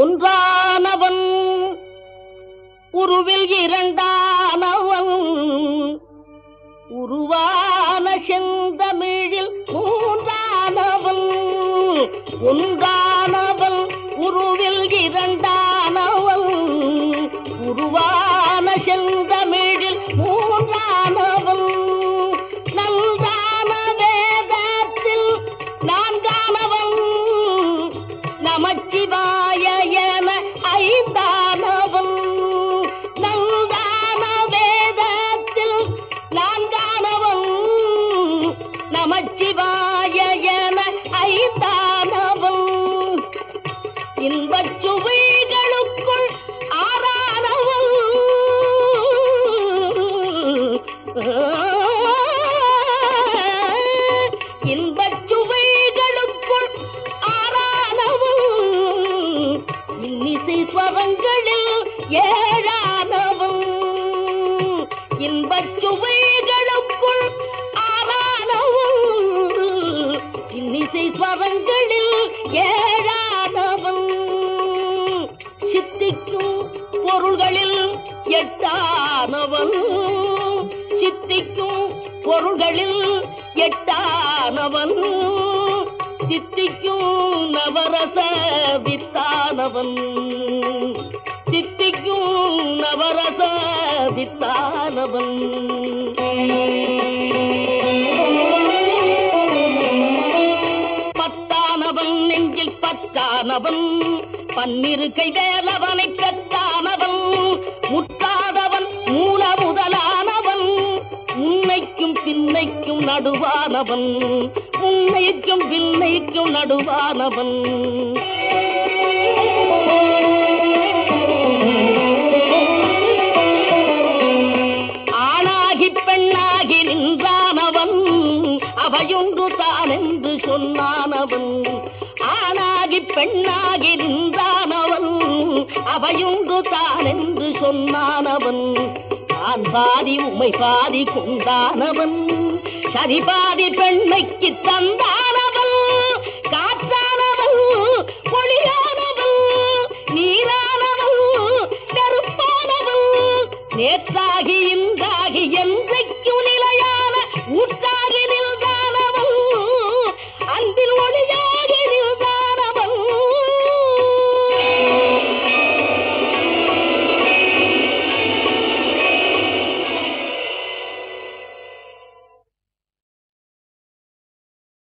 ஒன்றானவன் உருவில் இரண்டானவன் உருவான செந்தமிழில் மூன்றானவன் ஒன்றானவன் நமச்சிவாய என ஐந்தானவன் இன்பச் சுவைகளுக்குள் ஆறானவன் இன்பச் சுவைகளுக்குள் ஆறானவன் இன்னிசை ஸ்வரங்களில் ஏழானவும். இன்பச் சுவைகளுக்குள் இன்னிசை ஏழாதவன் சித்திக்கும் பொருள்களில் எட்டானவன். சித்திக்கும் பொருள்களில் எட்டானவன். சித்திக்கும் நவரச வித்தானவன். சித்திக்கும் நவரச வித்தானவன். பெற்றானவன் பன்னிரு கை வேலவனை பெற்றானவன் முட்டாதவன் மூல முதலானவன் உன்னைக்கும் பின்னைக்கும் நடுவானவன் உன்னைக்கும் பின்னைக்கும் நடுவானவன். பெண்ணாகிருந்தான் அவன் அவையுண்டு தான் என்று சொன்னான் அவன் நான் பாதி உமை பாதி கொண்டானவன். சதி பாதி பெண்மைக்கு தந்தானவன். காற்றானவன் பொழியானவன் நீரானவன் கருப்பானவன் நேற்றாகி இன்றாகி என்றைக்கு நிலையான ஊற்றாகி